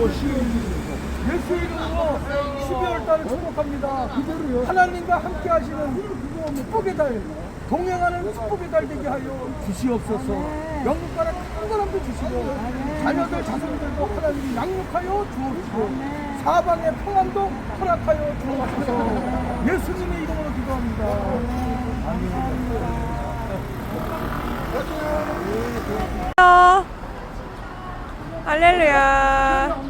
예수의 이름으로 12월 달을 축복합니다. 하나님과 함께 하시는 축복의 달, 동행하는 축복의 달 되게 하여 주시옵소서. 영국가는 큰 사람도 주시고, 자녀들, 자손들도 하나님이 양육하여 주옵시고, 사방의 평안도 허락하여 주옵소서. 예수님의 이름으로 기도합니다. 어. 할렐루야.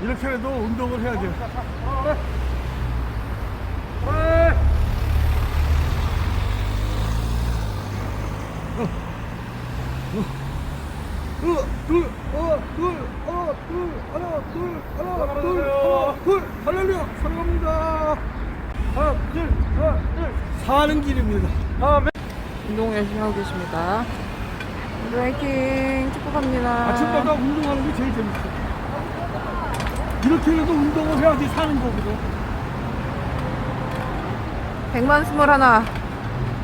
이렇게라도 운동을 해야 돼요. 하나, 둘, 하나, 둘, 하나, 둘, 하나, 둘, 할렐루야, 사랑합니다. 하나, 둘, 하나, 둘, 사는 길입니다. 아멘. 운동 열심히 하고 계십니다. 화이팅! 축복합니다. 아침마다 운동하는 게 제일 재밌어. 이렇게라도 운동을 해야지 사는 거거든. 백만 스물 하나,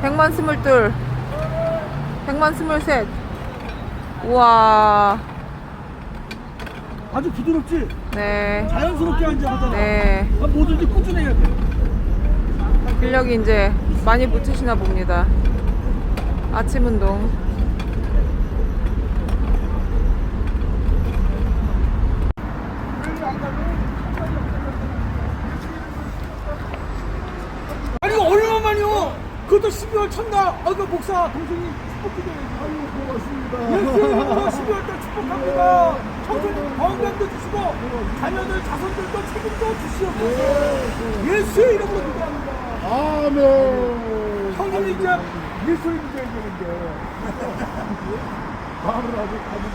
백만 스물 둘, 백만 스물 셋. 우와. 아주 부드럽지? 네. 자연스럽게 앉아보잖아. 네. 아, 뭐든지 꾸준해야 돼. 근력이 이제 많이 붙으시나 봅니다. 아침 운동. 아니 이거 얼마만요? 그것도 12월 첫날. 아, 그 목사 동생님 축복기도해요. 아유 고맙습니다. 예수님으로 12월 달 축복합니다. 청소년 건강도 주시고 자녀들 자손들도 책임도 주시옵소서. 예수의 이름으로 기도합니다. 아멘. 형님이 이제 믿어야 되는데 마음을 아주 가지고